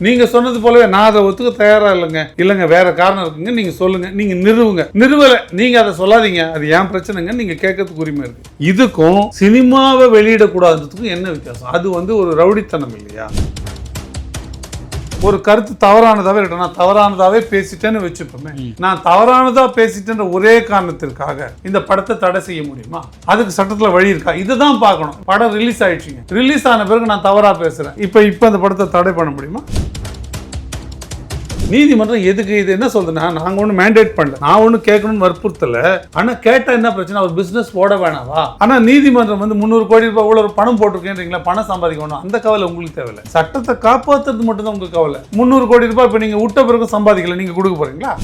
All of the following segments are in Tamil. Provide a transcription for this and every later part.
நீங்க சொன்னது போலவே நான் அதை ஒத்துக்க தயாரா இல்லைங்க. இல்லைங்க வேற காரணம் இருக்குங்க. நீங்க சொல்லுங்க நீங்க நிறுவுங்க. நிறுவல நீங்க அதை சொல்லாதீங்க. அது ஏன் பிரச்சனைங்க? நீங்க கேட்கறதுக்கு உரிமை இருக்கு. இதுக்கும் சினிமாவை வெளியிடக்கூடாததுக்கும் என்ன வித்தியாசம்? அது வந்து ஒரு ரவுடித்தனம் இல்லையா? ஒரு கருத்து தவறானதாவே இருக்கட்டும். நான் தவறானதாவே பேசிட்டேன்னு வச்சுப்போமே. நான் தவறானதா பேசிட்டேன்ற ஒரே காரணத்திற்காக இந்த படத்தை தடை செய்ய முடியுமா? அதுக்கு சட்டத்துல வழி இருக்கா? இதுதான் பார்க்கணும். படம் ரிலீஸ் ஆயிடுச்சுங்க. ரிலீஸ் ஆன பிறகு நான் தவறா பேசுறேன். இப்போ இப்போ இந்த படத்தை தடை பண்ண முடியுமா? நீதிமன்றம் எதுக்கு இது? என்ன சொல்றதுன்னா நாங்க ஒன்றும் மேண்டேட் பண்ணல. நான் ஒன்றும் கேட்கணும்னு வற்புறுத்தல. ஆனா கேட்டா என்ன பிரச்சனை? அவர் பிசினஸ் போட வேணாவா? ஆனா நீதிமன்றம் வந்து முந்நூறு கோடி ரூபாய் இவ்வளவு பணம் போட்டிருக்கேன்றீங்களா? பணம் சம்பாதிக்கணும் அந்த கவலை உங்களுக்கு தேவையில்லை. சட்டத்தை காப்பாத்துறது மட்டும் தான் உங்களுக்கு கவலை. முந்நூறு கோடி ரூபாய் இப்போ நீங்க விட்ட பிறகு சம்பாதிக்கல நீங்க கொடுக்க போறீங்களா?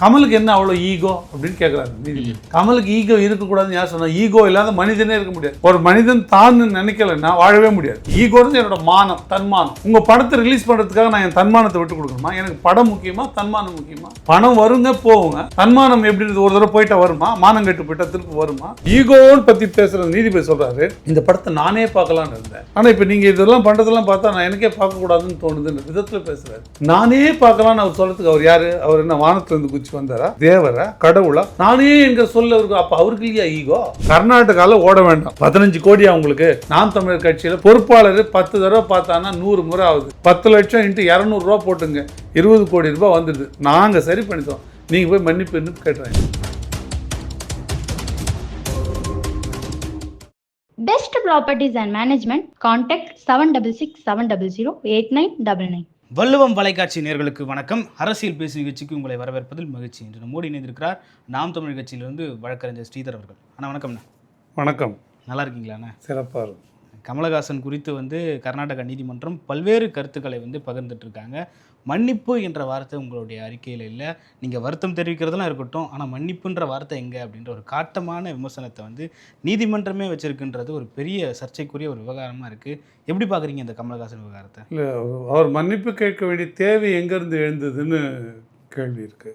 கமலுக்கு என்ன அவ்வளோ ஈகோ அப்படின்னு கேட்குறாரு நீதிபதி கமலுக்கு ஈகோ இருக்கக்கூடாதுன்னு யார் சொன்னா ஈகோ இல்லாத மனிதனே இருக்க முடியாது. ஒரு மனிதன் தான் நினைக்கலன்னா வாழவே முடியாது. ஈகோன்னு என்னோட மானம் தன்மானம். உங்க படத்தை ரிலீஸ் பண்றதுக்காக நான் என் தன்மானத்தை விட்டு கொடுக்கணுமா? எனக்கு படம் முக்கியமா தன்மானம் முக்கியமா? பணம் வருங்க போகுங்க. தன்மானம் எப்படி ஒரு தடவை போயிட்டா வருமா? மானம் கெட்டு போயிட்டா திருப்பி வருமா? ஈகோன்னு பத்தி பேசுற நீதிபதி சொல்றாரு. இந்த படத்தை நானே பார்க்கலாம்னு இருந்தேன். ஆனா இப்ப நீங்க இதெல்லாம் பண்றதெல்லாம் பார்த்தா நான் எனக்கே பார்க்க கூடாதுன்னு தோணுதுன்ற விதத்துல பேசுறாரு. நானே பார்க்கலாம்னு அவர் சொல்றதுக்கு அவர் யாரு? அவர் என்ன வானத்துல இருந்து குச்சி வந்தாரா? தேவரா? கடவுளா? நானே என்கிற சொல்ல இருக்கும் அப்ப அவருக்கு இல்லையா ஈகோ கர்நாடகால ஓட வேண்டாம். பதினஞ்சு கோடி அவங்களுக்கு நாம் தமிழர் கட்சியில பொறுப்பாளர் பத்து தடவை பார்த்தானா நூறு முறை ஆகுது. பத்து லட்சம் இன்ட்டு இரநூறு ரூபா போட்டுங்க. இருபது கோடி ரூபாய் வந்துடுது. நாங்க சரி பண்ணிட்டோம். நீங்க போய் மன்னிப்புன்னு கேட்குறாங்க test properties and management contact seven double six seven double zero eight nine double nine Valluvam வலைக்காட்சி நேர்களுக்கு வணக்கம். அரசியல் பேசும் நிகழ்ச்சிக்கு உங்களை வரவேற்பதில் மகிழ்ச்சி என்று நம்மோடு இணைந்திருக்கிறார் நாம் தமிழ் கட்சியிலிருந்து வழக்கறிஞர் ஸ்ரீதர் அவர்கள். அண்ணா வணக்கம்ண்ணா. வணக்கம். நல்லா இருக்கீங்களாண்ணா? சிறப்பா இருக்கும். கமலஹாசன் குறித்து வந்து கர்நாடக நீதிமன்றம் பல்வேறு கருத்துக்களை வந்து பகிர்ந்துட்டு இருக்காங்க மன்னிப்பு என்ற வார்த்தை உங்களுடைய அறிக்கையில் இல்லை. நீங்கள் வருத்தம் தெரிவிக்கிறதெல்லாம் இருக்கட்டும். ஆனால் மன்னிப்புன்ற வார்த்தை எங்கே அப்படின்ற ஒரு காட்டமான விமர்சனத்தை வந்து நீதிமன்றமே வச்சிருக்குன்றது ஒரு பெரிய சர்ச்சைக்குரிய ஒரு விவகாரமாக இருக்குது எப்படி பார்க்குறீங்க இந்த கமலஹாசன் விவகாரத்தை? இல்லை அவர் மன்னிப்பு கேட்க வேண்டிய தேவை எங்கேருந்து எழுந்ததுன்னு கேள்வி இருக்கு.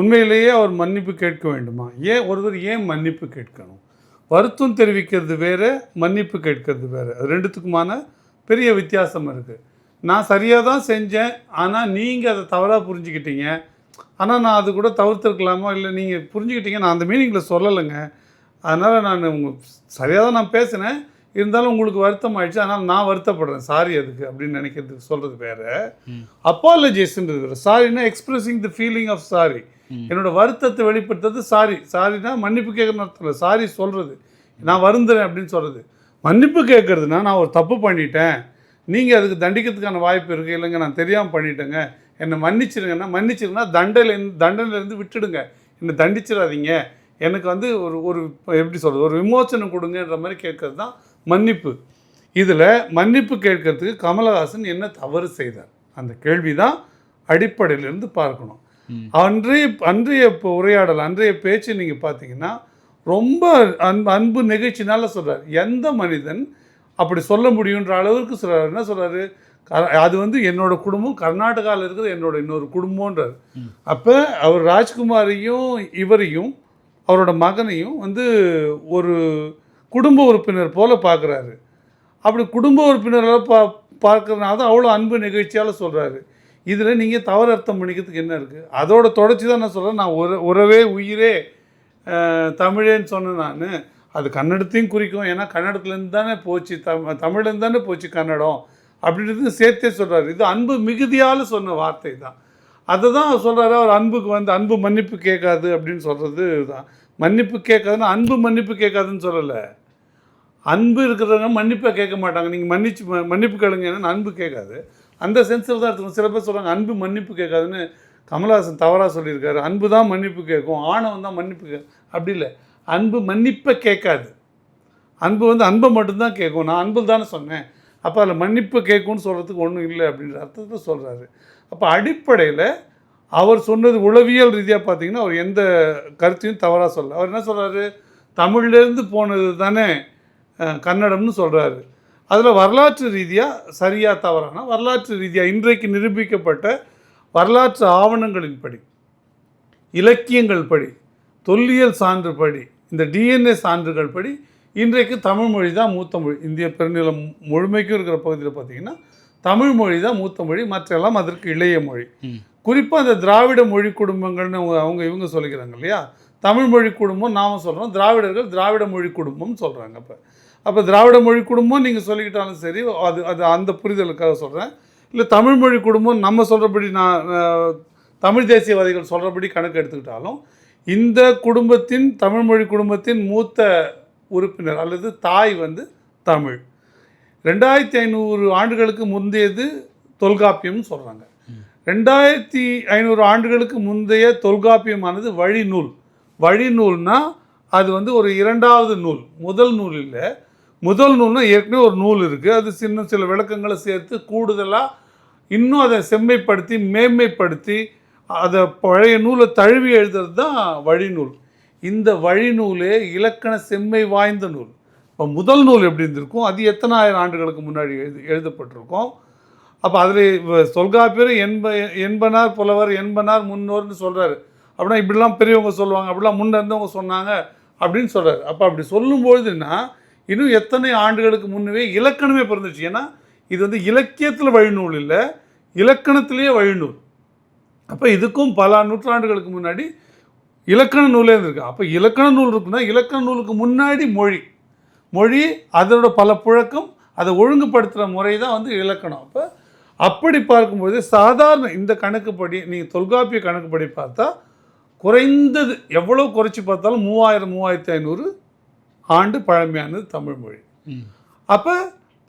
உண்மையிலேயே அவர் மன்னிப்பு கேட்க வேண்டுமா? ஏன் ஒருவர் ஏன் மன்னிப்பு கேட்கணும்? வருத்தம் தெரிவிக்கிறது வேற மன்னிப்பு கேட்கறது வேற. அது ரெண்டுத்துக்குமான பெரிய வித்தியாசம் இருக்குது நான் சரியாக தான் செஞ்சேன் ஆனால் நீங்கள் அதை தவறாக புரிஞ்சுக்கிட்டீங்க. ஆனால் நான் அது கூட தவிர்த்துருக்கலாமா? இல்லை நீங்கள் புரிஞ்சுக்கிட்டீங்க நான் அந்த மீனிங்கில் சொல்லலைங்க. அதனால் நான் உங்கள் சரியாக தான் நான் பேசினேன். இருந்தாலும் உங்களுக்கு வருத்தம் ஆயிடுச்சு ஆனால் நான் வருத்தப்படுறேன். சாரி அதுக்கு அப்படின்னு நினைக்கிறதுக்கு சொல்கிறது வேற. அப்பாலஜிஸ்ன்றது வேறு. சாரின்னா expressing the feeling of sorry. என்னோட வருத்தத்தை வெளிப்படுத்துறது சாரி. சாரினா மன்னிப்பு கேட்கணும் அர்த்தம் சாரி சொல்கிறது நான் வருந்துறேன் அப்படின்னு சொல்கிறது மன்னிப்பு கேட்குறதுனா நான் ஒரு தப்பு பண்ணிட்டேன். நீங்கள் அதுக்கு தண்டிக்கிறதுக்கான வாய்ப்பு இருக்குது இல்லைங்க நான் தெரியாமல் பண்ணிட்டேங்க. என்னை மன்னிச்சிருங்கன்னா மன்னிச்சிருங்கன்னா தண்டலேருந்து தண்டனையிலேருந்து விட்டுடுங்க. என்னை தண்டிச்சிடாதீங்க. எனக்கு வந்து ஒரு ஒரு எப்படி சொல்கிறது ஒரு விமோசனம் கொடுங்கன்ற மாதிரி கேட்கறது தான் மன்னிப்பு. இதில் மன்னிப்பு கேட்கறதுக்கு கமலஹாசன் என்ன தவறு செய்தார்? அந்த கேள்வி தான் அடிப்படையிலிருந்து பார்க்கணும். அன்றைய அன்றைய உரையாடல் அன்றைய பேச்சு நீங்கள் பார்த்தீங்கன்னா ரொம்ப அன்பு அன்பு நிகழ்ச்சினால சொல்கிறார் எந்த மனிதன் அப்படி சொல்ல முடியுன்ற அளவுக்கு சொல்கிறார் என்ன சொல்கிறாரு அது வந்து என்னோட குடும்பம் கர்நாடகாவில் இருக்கிற என்னோட இன்னொரு குடும்பம்ன்றார். ம். அப்போ அவர் ராஜ்குமாரையும் இவரையும் அவரோட மகனையும் வந்து ஒரு குடும்ப உறுப்பினர் போல பார்க்குறாரு அப்படி குடும்ப உறுப்பினராக பா பார்க்கறதுனால தான் அவ்வளோ அன்பு நிகழ்ச்சியால் சொல்கிறாரு இதில் நீங்கள் தவறு அர்த்தம் பண்ணிக்கிறதுக்கு என்ன இருக்குது? அதோட தொடர்ச்சி தான் நான் சொல்கிறேன். நான் உற உறவே உயிரே தமிழேன்னு சொன்னேன் நான். அது கன்னடத்தையும் குறிக்கும். ஏன்னா கன்னடத்துலேருந்து தானே போச்சு. தம் தமிழ்லேருந்து தானே போச்சு கன்னடம். அப்படின்றது சேர்த்தே சொல்கிறாரு. இது அன்பு மிகுதியால் சொன்ன வார்த்தை தான். அதை தான் சொல்கிறாரு. அவர் அன்புக்கு வந்து அன்பு மன்னிப்பு கேட்காது அப்படின்னு சொல்கிறது தான். மன்னிப்பு கேட்காதுன்னா அன்பு மன்னிப்பு கேட்காதுன்னு சொல்லலை. அன்பு இருக்கிறவங்க மன்னிப்பை கேட்க மாட்டாங்க. நீங்கள் மன்னிச்சு ம- மன்னிப்பு கேளுங்கன்னா அன்பு கேட்காது. அந்த சென்ஸில் தான் எடுத்துக்கணும். சில பேர் சொல்கிறாங்க அன்பு மன்னிப்பு கேட்காதுன்னு கமலஹாசன் தவறாக சொல்லியிருக்காரு. அன்பு தான் மன்னிப்பு கேட்கும். ஆணவம் தான் மன்னிப்பு கே அப்படி இல்லை. அன்பு மன்னிப்பை கேட்காது. அன்பு வந்து அன்பை மட்டும்தான் கேட்கும். நான் அன்பு தானே சொன்னேன். அப்போ அதில் மன்னிப்பு கேட்கும்னு சொல்கிறதுக்கு ஒன்றும் இல்லை அப்படின்ற அர்த்தத்தில் சொல்கிறாரு அப்போ அடிப்படையில் அவர் சொன்னது உளவியல் ரீதியாக பார்த்தீங்கன்னா அவர் எந்த கருத்தையும் தவறாக சொல்ல அவர் என்ன சொல்கிறாரு தமிழ்லேருந்து போனது தானே கன்னடம்னு சொல்கிறாரு அதில் வரலாற்று ரீதியாக சரியா தவறானா வரலாற்று ரீதியாக இன்றைக்கு நிரூபிக்கப்பட்ட வரலாற்று ஆவணங்களின்படி இலக்கியங்கள் படி தொல்லியல் சான்று படி இந்த டிஎன்ஏ சான்றுகள் படி இன்றைக்கு தமிழ் மொழி தான் மூத்த மொழி. இந்திய பெருநிலம் முழுமைக்கும் இருக்கிற பகுதியில் பார்த்தீங்கன்னா தமிழ் மொழி தான் மூத்த மொழி மற்றெல்லாம் அதற்கு இளைய மொழி. குறிப்பாக அந்த திராவிட மொழி குடும்பங்கள்னு அவங்க- இவங்க சொல்லிக்கிறாங்க இல்லையா? தமிழ் மொழி குடும்பம் நாம சொல்கிறோம் திராவிடர்கள் திராவிட மொழி குடும்பம்னு சொல்கிறாங்க அப்போ. அப்போ திராவிட மொழி குடும்பம் நீங்கள் சொல்லிக்கிட்டாலும் சரி அது அது அந்த புரிதலுக்காக சொல்கிறேன் இல்லை தமிழ் மொழி குடும்பம் நம்ம சொல்கிறபடி நான் தமிழ் தேசியவாதிகள் சொல்கிறபடி கணக்கு எடுத்துக்கிட்டாலும் இந்த குடும்பத்தின் தமிழ் மொழி குடும்பத்தின் மூத்த உறுப்பினர் அல்லது தாய் வந்து தமிழ். ரெண்டாயிரத்தி ஐநூறு ஆண்டுகளுக்கு முந்தையது தொல்காப்பியம்னு சொல்கிறாங்க ரெண்டாயிரத்தி ஐநூறு ஆண்டுகளுக்கு முந்தைய தொல்காப்பியமானது வழிநூல். வழிநூல்னால் அது வந்து ஒரு இரண்டாவது நூல். முதல் நூல் இல்லை முதல் நூல்னா ஏற்கனவே ஒரு நூல் இருக்குது அது சின்ன சில விளக்கங்களை சேர்த்து கூடுதலாக இன்னும் அதை செம்மைப்படுத்தி மேன்மைப்படுத்தி அதை பழைய நூலை தழுவி எழுதுறது தான் வழிநூல். இந்த வழிநூலே இலக்கண செம்மை வாய்ந்த நூல். இப்போ முதல் நூல் எப்படி இருந்திருக்கும்? அது எத்தனை ஆயிரம் ஆண்டுகளுக்கு முன்னாடி எழுதி எழுதப்பட்டிருக்கும்? அப்போ அதில் சொல்காப்பியர் என்ப என்பனார் புலவர் என்பனார் முன்னோர்னு சொல்கிறாரு அப்படின்னா இப்படிலாம் பெரியவங்க சொல்லுவாங்க அப்படிலாம் முன்னே இருந்தவங்க சொன்னாங்க அப்படின்னு சொல்கிறார் அப்போ அப்படி சொல்லும்பொழுதுன்னா இன்னும் எத்தனை ஆண்டுகளுக்கு முன்னவே இலக்கணமே பிறந்துச்சு ஏன்னா இது வந்து இலக்கியத்தில் வழிநூல் இல்லை இலக்கணத்திலேயே வழிநூல். அப்போ இதுக்கும் பல நூற்றாண்டுகளுக்கு முன்னாடி இலக்கண நூலே இருந்திருக்கு. அப்போ இலக்கண நூல் இருக்குன்னா இலக்கண நூலுக்கு முன்னாடி மொழி. மொழி அதனோட பல புழக்கம் அதை ஒழுங்குபடுத்துகிற முறை தான் வந்து இலக்கணம். அப்போ அப்படி பார்க்கும்போது சாதாரண இந்த கணக்குப்படி நீங்கள் தொல்காப்பிய கணக்குப்படி பார்த்தா குறைந்தது எவ்வளோ குறைச்சி பார்த்தாலும் மூவாயிரம் மூவாயிரத்தி ஐநூறு ஆண்டு பழமையானது தமிழ் மொழி ம். அப்போ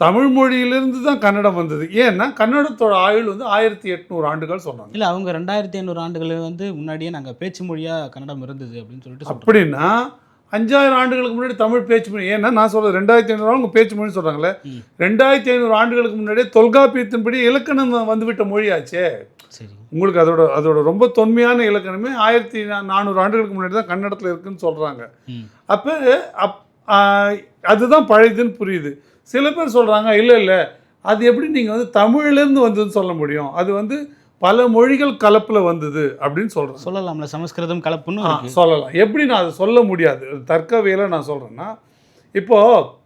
தமிழ் மொழியிலிருந்து தான் கன்னடம் வந்தது ஏன்னா கன்னடத்தோட ஆயுள் வந்து ஆயிரத்தி எட்நூறு ஆண்டுகள் சொன்னாங்க இல்ல அவங்க ரெண்டாயிரத்தி ஐநூறு ஆண்டுகள் வந்து முன்னாடியே நாங்க பேச்சு மொழியா கன்னடம் இருந்தது அப்படின்னு சொல்லிட்டு. அப்படின்னா அஞ்சாயிரம் ஆண்டுகளுக்கு முன்னாடி தமிழ் பேச்சு மொழி ஏன்னா நான் சொல்றது ரெண்டாயிரத்தி ஐநூறு அவங்க பேச்சு மொழி சொல்கிறாங்களே. ரெண்டாயிரத்தி ஐநூறு ஆண்டுகளுக்கு முன்னாடியே தொல்காப்பியத்தின்படி இலக்கணம் வந்துவிட்ட மொழியாச்சே சரி உங்களுக்கு அதோட அதோட ரொம்ப தொன்மையான இலக்கணமே ஆயிரத்தி நானூறு ஆண்டுகளுக்கு முன்னாடி தான் கன்னடத்தில் இருக்குன்னு சொல்கிறாங்க. அப்போ அப் அதுதான் பழையதுன்னு புரியுது. சில பேர் சொல்கிறாங்க இல்லை இல்லை அது எப்படி நீங்கள் வந்து தமிழ்லேருந்து வந்ததுன்னு சொல்ல முடியும்? அது வந்து பல மொழிகள் கலப்பில் வந்தது அப்படின்னு சொல்கிறாங்க சொல்லலாம்ல சமஸ்கிருதம் கலப்புன்னு சொல்லலாம். எப்படி நான் அதை சொல்ல முடியாது? தர்க்கவியல நான் சொல்கிறேன்னா இப்போது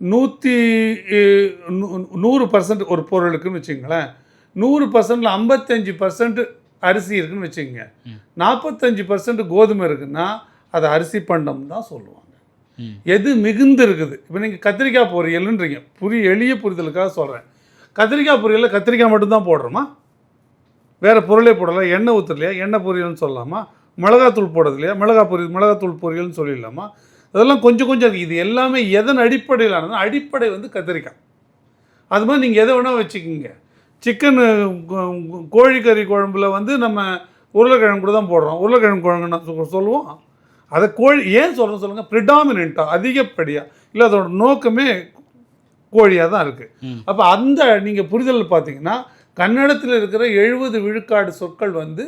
நூற்றி நூறு பர்சன்ட் ஒரு பொருளுக்குன்னு வச்சுங்களேன். நூறு பர்சன்டில் ஐம்பத்தஞ்சு பர்சன்ட் அரிசி இருக்குன்னு வச்சுக்கோங்க. நாற்பத்தஞ்சு பர்சன்ட் கோதுமை இருக்குன்னா அதை அரிசி பண்டம் தான் சொல்லுவாங்க. எது மிகுந்து இருக்குது இப்போ நீங்கள் கத்திரிக்காய் பொரியல்ன்றீங்க. புரி எளிய புரிதலுக்காக சொல்கிறேன் கத்திரிக்காய் பொரியலில் கத்திரிக்காய் மட்டும்தான் போடுறோமா? வேறு பொருளே போடலாம் எண்ணெய் ஊற்றலையா எண்ணெய் பொரியல்னு சொல்லலாமா? மிளகாத்தூள் போடுறது இல்லையா மிளகா பொரியல் மிளகாத்தூள் பொரியல்னு சொல்லிடலாமா? அதெல்லாம் கொஞ்சம் கொஞ்சம் இருக்குது இது எல்லாமே எதன் அடிப்படையிலானது அடிப்படை வந்து கத்திரிக்காய். அது மாதிரி நீங்கள் எதை வேணால் வச்சுக்கோங்க. சிக்கன் கோழிக்கறி குழம்புல வந்து நம்ம உருளைக்கிழங்கு கூட தான் போடுறோம். உருளைக்கிழங்கு குழம்புன்னு சொ- சொல்லுவோம். அதை கோழி ஏன் சொல்கிறோம் சொல்லுங்கள் ப்ரிடாமினண்ட்டாக அதிகப்படியாக இல்லை அதோட நோக்கமே கோழியாக தான் இருக்குது. அப்போ அந்த நீங்கள் புரிதல் பார்த்தீங்கன்னா கன்னடத்தில் இருக்கிற எழுபது விழுக்காடு சொற்கள் வந்து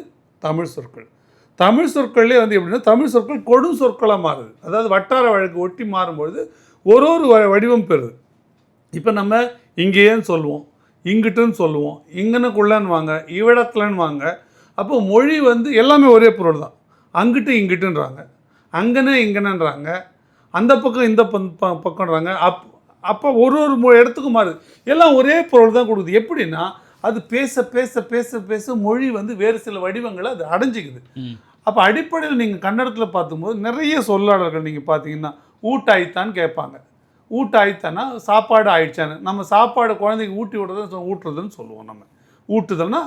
தமிழ் சொற்கள். தமிழ் சொற்கள்லேயே வந்து எப்படின்னா தமிழ் சொற்கள் கொடும் சொற்களாக மாறுது. அதாவது வட்டார வழக்கு ஒட்டி மாறும்பொழுது ஒரு ஒரு வடிவம் பெறுது. இப்போ நம்ம இங்கேன்னு சொல்லுவோம் இங்கிட்டுன்னு சொல்லுவோம் இங்கனக்குள்ளன்னு வாங்க இவ்விடத்துலன்னு வாங்க அப்போ மொழி வந்து எல்லாமே ஒரே பொருள் தான் அங்கிட்டு இங்கிட்டுன்றாங்க. அங்கனே இங்கனன்றாங்க. அந்த பக்கம் இந்த பக்கம்ன்றாங்க. அப் அப்போ ஒரு ஒரு இடத்துக்கும் மாறுது எல்லாம் ஒரே பொருள் தான் கொடுக்குது. எப்படின்னா அது பேச பேச பேச பேச மொழி வந்து வேறு சில வடிவங்களை அது அடைஞ்சிக்குது. அப்போ அடிப்படையில் நீங்கள் கன்னடத்தில் பார்க்கும்போது நிறைய சொல்லாடல்கள் நீங்கள் பார்த்தீங்கன்னா ஊட்டாய்த்தான்னு கேட்பாங்க. ஊட்டாய்த்தானா சாப்பாடு ஆயிடுச்சான்னு. நம்ம சாப்பாடு குழந்தைக்கு ஊட்டி விடுறது ஊட்டுறதுன்னு சொல்லுவோம் நம்ம. ஊட்டுதல்னா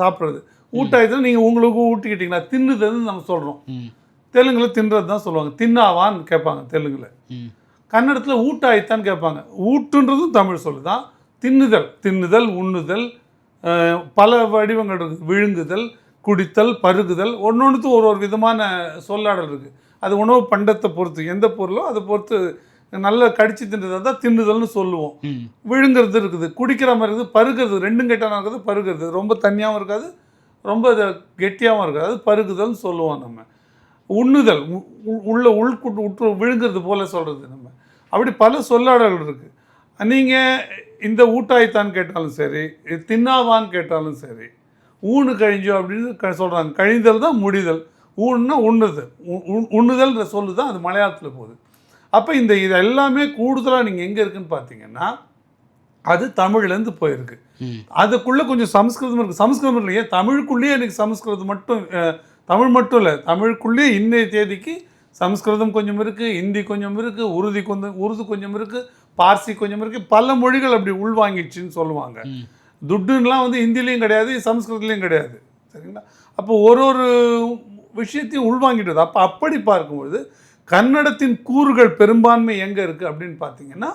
சாப்பிட்றது. ஊட்டாய்த்தான் நீங்கள் உங்களுக்கு ஊட்டிக்கிட்டீங்களா? தின்னுதல்னு நம்ம சொல்கிறோம். தெலுங்குல தின்றது தான் சொல்லுவாங்க. தின்னாவான்னு கேட்பாங்க தெலுங்குல. கன்னடத்தில் ஊட்டாய்த்தான்னு கேட்பாங்க. ஊட்டுன்றதும் தமிழ் சொல்லு தான். தின்னுதல் தின்னுதல் உண்ணுதல் பல வடிவங்கள் இருக்குது விழுங்குதல் குடித்தல் பருகுதல் ஒன்னொன்றுத்தும் ஒரு ஒரு விதமான சொல்லாடல் இருக்குது அது உணவு பண்டத்தை பொறுத்து எந்த பொருளோ அதை பொறுத்து நல்லா கடிச்சு தின்றதை. தான் தின்னுதல்னு சொல்லுவோம். விழுங்குறது இருக்குது. குடிக்கிற மாதிரி இருக்குது. பருகிறது ரெண்டும் கெட்டான இருக்குது பருகிறது. ரொம்ப தண்ணியாகவும் இருக்காது. ரொம்ப கெட்டியாகவும் இருக்காது. அது பருகுதல்னு சொல்லுவோம் நம்ம. உண்ணுதல் உள்ள உள்குட்டு உற்று விழுங்குறது போல சொல்கிறது நம்ம. அப்படி பல சொல்லாடல்கள் இருக்குது நீங்கள் இந்த ஊட்டாய்த்தான் கேட்டாலும் சரி தின்னாவான்னு கேட்டாலும் சரி ஊனு கழிஞ்சோ அப்படின்னு க சொல்கிறாங்க கழிந்தல் தான் முடிதல். ஊன்னா உண்ணுதல். உண்ணுதல்ன்ற சொல்லு தான் அது மலையாளத்தில் போகுது. அப்போ இந்த இது எல்லாமே கூடுதலாக நீங்கள் எங்கே இருக்குன்னு பார்த்தீங்கன்னா அது தமிழ்லேருந்து போயிருக்கு. அதுக்குள்ளே கொஞ்சம் சமஸ்கிருதம் இருக்குது சமஸ்கிருதம் இல்லையே தமிழுக்குள்ளேயே எனக்கு சமஸ்கிருதம் மட்டும் தமிழ் மட்டும் இல்லை தமிழுக்குள்ளேயே இன்னைய தேதிக்கு சமஸ்கிருதம் கொஞ்சம் இருக்குது ஹிந்தி கொஞ்சம் இருக்குது உருது கொஞ்சம் உருது கொஞ்சம் இருக்குது பார்சி கொஞ்சம் இருக்குது பல மொழிகள் அப்படி உள்வாங்கிடுச்சின்னு சொல்லுவாங்க. துட்டுன்னெலாம் வந்து ஹிந்திலையும் கிடையாது சமஸ்கிருதத்துலேயும் கிடையாது. சரிங்களா? அப்போ ஒரு ஒரு விஷயத்தையும் உள்வாங்கிட்டது அப்போ அப்படி பார்க்கும்பொழுது கன்னடத்தின் கூறுகள் பெரும்பான்மை எங்கே இருக்குது அப்படின்னு பார்த்தீங்கன்னா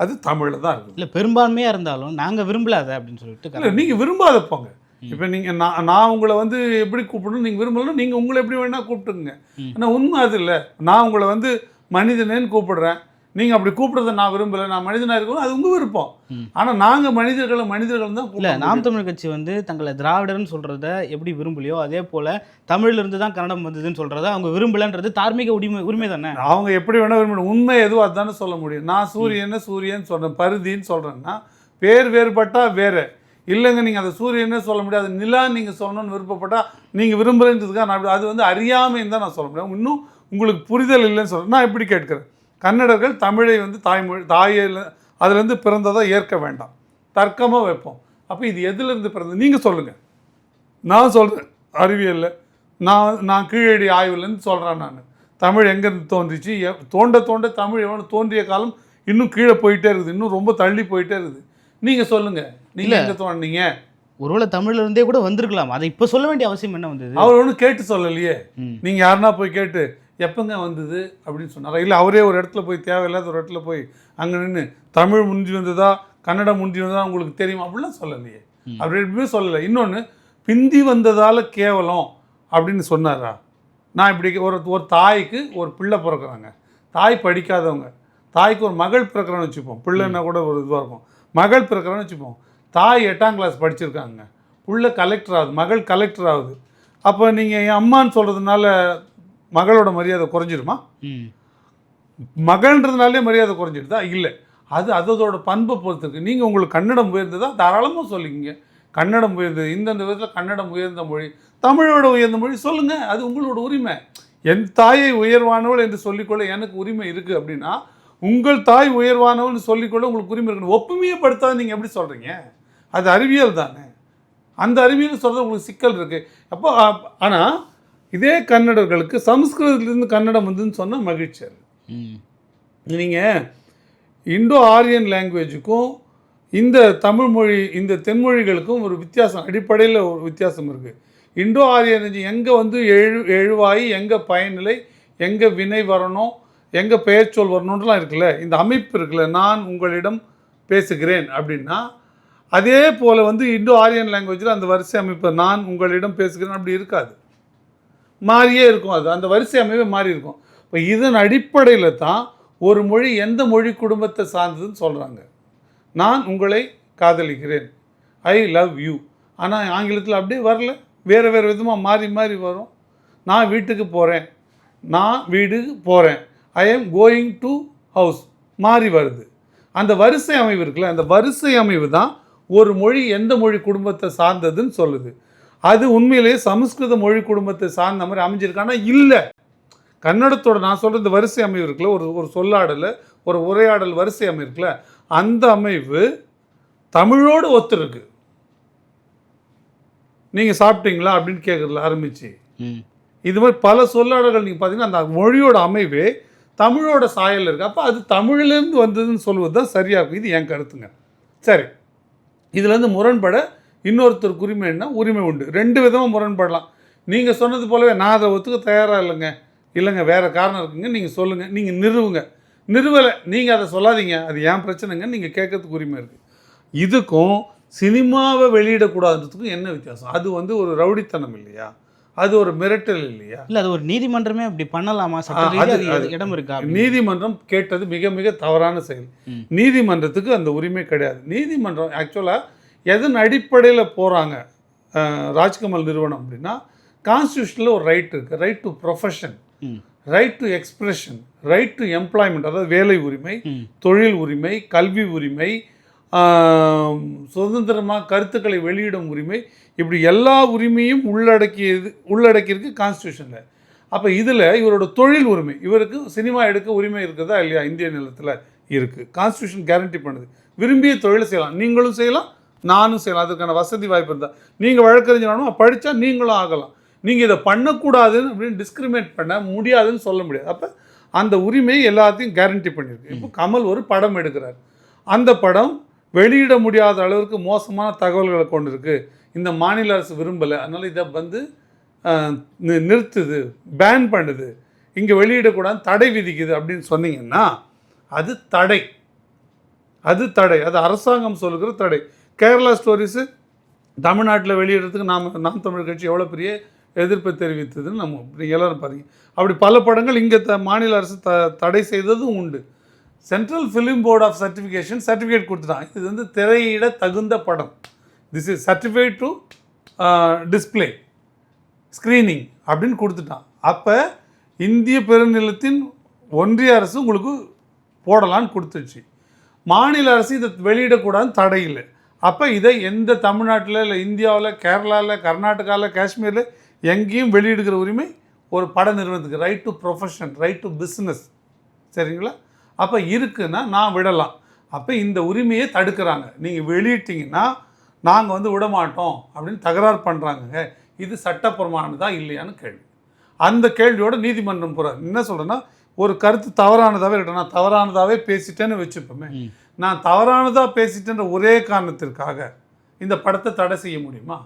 அது தமிழில் தான் இருக்குது இல்ல பெரும்பான்மையா இருந்தாலும் நாங்க விரும்பல அதை அப்படின்னு சொல்லிட்டு இல்லை நீங்கள் விரும்பாத போங்க. இப்போ நீங்கள் நான் நான் உங்களை வந்து எப்படி கூப்பிடணும் நீங்கள் விரும்பலாம் நீங்கள் உங்களை எப்படி வேணால் கூப்பிட்டுங்க. ஆனால் உண்மை அது இல்லை. நான் உங்களை வந்து மனிதனேன்னு கூப்பிடுறேன். நீங்கள் அப்படி கூப்பிடுறத நான் விரும்பலை. நான் மனிதனாக இருக்கணும் அது உங்கள் விருப்பம். ம். ஆனால் நாங்கள் மனிதர்களை மனிதர்கள் தான் இல்ல நாம். தமிழ் கட்சி வந்து தங்களை திராவிடர்னு சொல்றத எப்படி விரும்பலையோ அதே போல தமிழ்ல இருந்து தான் கன்னடம் வந்ததுன்னு சொல்றத அவங்க விரும்பலன்றது தார்மீக உரிமை உரிமை தானே? அவங்க எப்படி வேணால் விரும்ப உண்மை எதுவும் அதுதானே சொல்ல முடியும். நான் சூரியனை சூரியன் சொல்கிறேன் பருதின்னு சொல்கிறேன்னா பேர் வேறுபட்டா வேறு. இல்லைங்க நீங்கள் அந்த சூரியனே சொல்ல முடியாது. நிலா நீங்கள் சொல்லணும்னு விருப்பப்பட்டால் நீங்கள் விரும்புகிறேன்றதுக்காக நான் அப்படி- அது வந்து அறியாமைன்னு தான் நான் சொல்ல முடியும். இன்னும் உங்களுக்கு புரிதல் இல்லைன்னு சொல்கிறேன் நான் எப்படி கேட்குறேன். கன்னடர்கள் தமிழை வந்து தாய்மொழி தாயில் அதுலேருந்து பிறந்ததாக ஏற்க வேண்டாம். தர்க்கமாக வைப்போம். அப்போ இது எதுலேருந்து பிறந்தது? நீங்கள் சொல்லுங்கள் நான் சொல்கிறேன் அறிவியலில் நான் நான் கீழடி ஆய்வுலேருந்து சொல்கிறேன் நான். தமிழ் எங்கேருந்து தோன்றிச்சு? தோண்ட தோண்ட தமிழ் எவ்வளோ தோன்றிய காலம் இன்னும் கீழே போயிட்டே இருக்குது. இன்னும் ரொம்ப தள்ளி போயிட்டே இருக்குது. நீங்கள் சொல்லுங்கள் இல்ல. எங்கே தோண்டினீங்க ஒருவேளை தமிழ்ல இருந்தே கூட வந்திருக்கலாம். அதை இப்ப சொல்ல வேண்டிய அவசியம் என்ன வந்தது? அவர் ஒன்றும் கேட்டு சொல்லலையே. ம். நீங்கள் யாருன்னா போய் கேட்டு எப்பங்க வந்தது? அப்படின்னு சொன்னாரா? இல்லை அவரே ஒரு இடத்துல போய் தேவையில்லாத ஒரு இடத்துல போய் அங்கே நின்று தமிழ் முந்தி வந்ததா? கன்னடம் முந்தி வந்ததா? உங்களுக்கு தெரியுமா. அப்படிலாம் சொல்லலையே. அப்படி எதுவுமே சொல்லலை. இன்னொன்று பிந்தி வந்ததால் கேவலம் அப்படின்னு சொன்னாரா? நான் இப்படி ஒரு ஒரு தாய்க்கு ஒரு பிள்ளை பிறக்கிறாங்க. தாய் படிக்காதவங்க. தாய்க்கு ஒரு மகள் பிறக்கிறான்னு வச்சுப்போம். பிள்ளைன்னா கூட ஒரு இதுவாக இருக்கும். மகள் பிறக்கிறான்னு வச்சுப்போம். தாய் எட்டாம் கிளாஸ் படிச்சிருக்காங்க. புள்ள கலெக்டர் ஆகுது மகள் கலெக்டர் ஆகுது. அப்போ நீங்கள் என் அம்மான்னு சொல்கிறதுனால மகளோட மரியாதை குறைஞ்சிருமா ம். மகள்ன்றதுனாலே மரியாதை குறைஞ்சிடுதா? இல்லை. அது அதோட பண்பை பொறுத்து இருக்கு நீங்கள் உங்களுக்கு கன்னடம் உயர்ந்ததா? தாராளமாக சொல்லிக்கிங்க. கன்னடம் உயர்ந்தது. இந்தந்த விதத்தில் கன்னடம் உயர்ந்த மொழி தமிழோட உயர்ந்த மொழி சொல்லுங்கள் அது உங்களோட உரிமை. என் தாயை உயர்வானவள் என்று சொல்லிக்கொள்ள எனக்கு உரிமை இருக்குது அப்படின்னா உங்கள் தாய் உயர்வானவள்னு சொல்லிக்கொள்ள உங்களுக்கு உரிமை இருக்கணும் ஒப்புமையே படுத்தாத நீங்கள் எப்படி சொல்கிறீங்க அது அறிவியல் தானே. அந்த அறிவியல் சொல்கிறது உங்களுக்கு சிக்கல் இருக்குது அப்போ ஆனால் இதே கன்னடர்களுக்கு சமஸ்கிருதத்துலேருந்து கன்னடம் வந்துன்னு சொன்னால் மகிழ்ச்சி அது. நீங்கள் இண்டோ ஆரியன் லாங்குவேஜுக்கும் இந்த தமிழ் மொழி இந்த தென்மொழிகளுக்கும் ஒரு வித்தியாசம் அடிப்படையில் ஒரு வித்தியாசம் இருக்குது இண்டோ ஆரியன் எங்கே வந்து எழு எழுவாய் எங்கே பயனிலை எங்கே வினை வரணும் எங்கே பெயர்ச்சொல் வரணுன்றலாம் இருக்குல்ல இந்த அமைப்பு இருக்குல்ல நான் உங்களிடம் பேசுகிறேன் அப்படின்னா அதே போல் வந்து இண்டோ ஆரியன் லாங்குவேஜில் அந்த வரிசை அமைப்பு நான் உங்களிடம் பேசுகிறேன் அப்படி இருக்காது. மாறியே இருக்கும் அது. அந்த வரிசை அமைப்பே மாறி இருக்கும். இப்போ இதன் அடிப்படையில் தான் ஒரு மொழி எந்த மொழி குடும்பத்தை சார்ந்ததுன்னு சொல்கிறாங்க நான் உங்களை காதலிக்கிறேன். I love you. ஆனால் ஆங்கிலத்தில் அப்படியே வரல. வேறு வேறு விதமாக மாறி மாறி வரும். நான் வீட்டுக்கு போகிறேன் நான் வீடுக்கு போகிறேன் I am going to house. மாறி வருது. அந்த வரிசை அமைவு இருக்குல்ல அந்த வரிசை அமைவு தான் ஒரு மொழி எந்த மொழி குடும்பத்தை சார்ந்ததுன்னு சொல்லுது. அது உண்மையிலேயே சமஸ்கிருத மொழி குடும்பத்தை சார்ந்த மாதிரி அமைஞ்சிருக்கானா இல்லை. கன்னடத்தோட நான் சொல்கிற இந்த வரிசை அமைவு இருக்குல்ல ஒரு ஒரு சொல்லாடல் ஒரு உரையாடல் வரிசை அமைவு இருக்குல்ல அந்த அமைவு தமிழோடு ஒத்துருக்கு. நீங்கள் சாப்பிட்டீங்களா அப்படின்னு கேட்குறதுல ஆரம்பிச்சு. இது மாதிரி பல சொல்லாடல்கள் நீங்கள் பார்த்தீங்கன்னா அந்த மொழியோட அமைவே தமிழோட சாயல் இருக்குது அப்போ அது தமிழிலேருந்து வந்ததுன்னு சொல்வது தான் சரியாக இருக்கும். இது என் கருத்துங்க. சரி. இதுலேருந்து முரண்பட இன்னொருத்தருக்கு உரிமை என்ன? உரிமை உண்டு. ரெண்டு விதமாக முரண்படலாம். நீங்கள் சொன்னது போலவே நான் அதை ஒத்துக்க தயாராக இல்லைங்க. இல்லைங்க வேறு காரணம் இருக்குங்க. நீங்கள் சொல்லுங்கள் நீங்கள் நிறுவுங்க. நிறுவலை. நீங்கள் அதை சொல்லாதீங்க. அது ஏன் பிரச்சனைங்க. நீங்கள் கேட்கறதுக்கு உரிமை இருக்குது இதுக்கும் சினிமாவை வெளியிடக்கூடாதுன்றதுக்கும் என்ன வித்தியாசம்? அது வந்து ஒரு ரவுடித்தனம் இல்லையா? அது ஒரு மிரட்டல் இல்லையா இல்ல அது ஒரு நீதிமன்றமே அப்படி பண்ணலாமா இடம் இருக்கா? நீதிமன்றம் கேட்டது மிக மிக தவறான செயல். நீதிமன்றத்துக்கு அந்த உரிமை கிடையாது நீதிமன்றம் ஆக்சுவலாக எதன் அடிப்படையில் போகிறாங்க ராஜ்கமல் நிறுவனம் அப்படின்னா கான்ஸ்டியூஷனில் ஒரு ரைட் இருக்குது right to profession. Right to expression right to employment அதாவது வேலை உரிமை. தொழில் உரிமை கல்வி உரிமை சுதந்திரமாக கருத்துக்களை வெளியிடும் உரிமை இப்படி எல்லா உரிமையும் உள்ளடக்கியது உள்ளடக்கியிருக்கு கான்ஸ்டியூஷனில் அப்போ இதில் இவரோட தொழில் உரிமை இவருக்கு சினிமா எடுக்க உரிமை இருக்குதா இல்லையா இந்திய நிலத்தில் இருக்குது கான்ஸ்டியூஷன் கேரண்டி பண்ணுது. விரும்பிய தொழிலை செய்யலாம். நீங்களும் செய்யலாம் நானும் செய்யலாம். அதுக்கான வசதி வாய்ப்பு இருந்தால் நீங்கள் வழக்கறிஞரானும் படித்தா நீங்களும் ஆகலாம். நீங்கள் இதை பண்ணக்கூடாதுன்னு அப்படின்னு டிஸ்கிரிமினேட் பண்ண முடியாதுன்னு சொல்ல முடியாது. அப்போ அந்த உரிமை எல்லாத்தையும் கேரண்டி பண்ணியிருக்கு. இப்போ கமல் ஒரு படம் எடுக்கிறார். அந்த படம் வெளியிட முடியாத அளவிற்கு மோசமான தகவல்களை கொண்டு இருக்குது இந்த மாநில அரசு விரும்பலை. அதனால் இதை வந்து நிறுத்துது பேன் பண்ணுது. இங்கே வெளியிடக்கூடாது தடை விதிக்குது அப்படின்னு சொன்னீங்கன்னா அது தடை. அது தடை. அது அரசாங்கம் சொல்லுகிற தடை. கேரளா ஸ்டோரிஸு தமிழ்நாட்டில் வெளியிடுறதுக்கு நாம் நாம் தமிழ் கட்சி எவ்வளோ பெரிய எதிர்ப்பை தெரிவித்ததுன்னு நம்ம நீங்கள் எல்லாரும் பாருங்க அப்படி பல படங்கள் இங்கே த மாநில அரசு த தடை செய்ததும் உண்டு. Central film board of certification certificate கொடுத்துட்டான் இது வந்து திரையிட தகுந்த படம். This is certified to display screening அப்படின்னு கொடுத்துட்டான் அப்போ இந்திய பெருநிலத்தின் ஒன்றிய அரசு உங்களுக்கு போடலான்னு கொடுத்துச்சு. மாநில அரசு இதை வெளியிடக்கூடாதுன்னு தடை இல்லை. அப்போ இதை எந்த தமிழ்நாட்டில் இல்லை இந்தியாவில் கேரளாவில் கர்நாடகாவில் காஷ்மீரில் எங்கேயும் வெளியிடுகிற உரிமை ஒரு பட நிறுவனத்துக்கு right to profession right to business சரிங்களா? அப்போ இருக்குன்னா நான் விடலாம். அப்போ இந்த உரிமையை தடுக்கிறாங்க. நீங்கள் வெளியிட்டீங்கன்னா நாங்கள் வந்து விட மாட்டோம் அப்படின்னு தகராறு பண்ணுறாங்க இது சட்டப்பூர்வமானதா இல்லையான்னு கேள்வி. அந்த கேள்வியோட நீதிமன்றம் போகிறார் என்ன சொல்கிறேன்னா ஒரு கருத்து தவறானதாகவே இருக்கட்டும். நான் தவறானதாகவே பேசிட்டேன்னு வச்சுப்போமே. நான் தவறானதாக பேசிட்டேன்ற ஒரே காரணத்திற்காக இந்த படத்தை தடை செய்ய முடியுமா?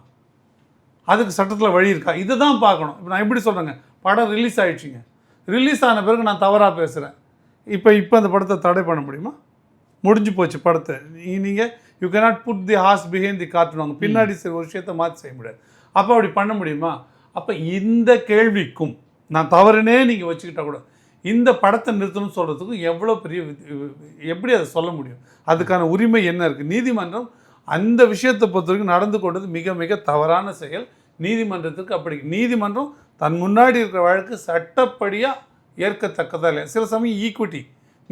அதுக்கு சட்டத்தில் வழி இருக்கா? இதை தான் பார்க்கணும். இப்போ நான் எப்படி சொல்கிறேங்க படம் ரிலீஸ் ஆயிடுச்சுங்க. ரிலீஸ் ஆன பிறகு நான் தவறாக பேசுகிறேன் இப்போ இப்போ அந்த படத்தை தடை பண்ண முடியுமா? முடிஞ்சு போச்சு படத்தை. நீங்கள் you cannot put the horse behind the காட்டுவாங்க பின்னாடி சரி ஒரு விஷயத்தை மாற்றி செய்ய முடியாது. அப்போ அப்படி பண்ண முடியுமா? அப்போ இந்த கேள்விக்கும் நான் தவறுனே நீங்கள் வச்சுக்கிட்டா கூட இந்த படத்தை நிறுத்தணும்னு சொல்கிறதுக்கும் எவ்வளோ பெரிய எப்படி அதை சொல்ல முடியும்? அதுக்கான உரிமை என்ன இருக்குது நீதிமன்றம் அந்த விஷயத்தை பொறுத்த வரைக்கும் நடந்து கொண்டது மிக மிக தவறான செயல். நீதிமன்றத்துக்கு அப்படி நீதிமன்றம் தன் முன்னாடி இருக்கிற வழக்கு சட்டப்படியாக ஏற்கத்தக்கதா இல்லையா? சில சமயம் ஈக்விட்டி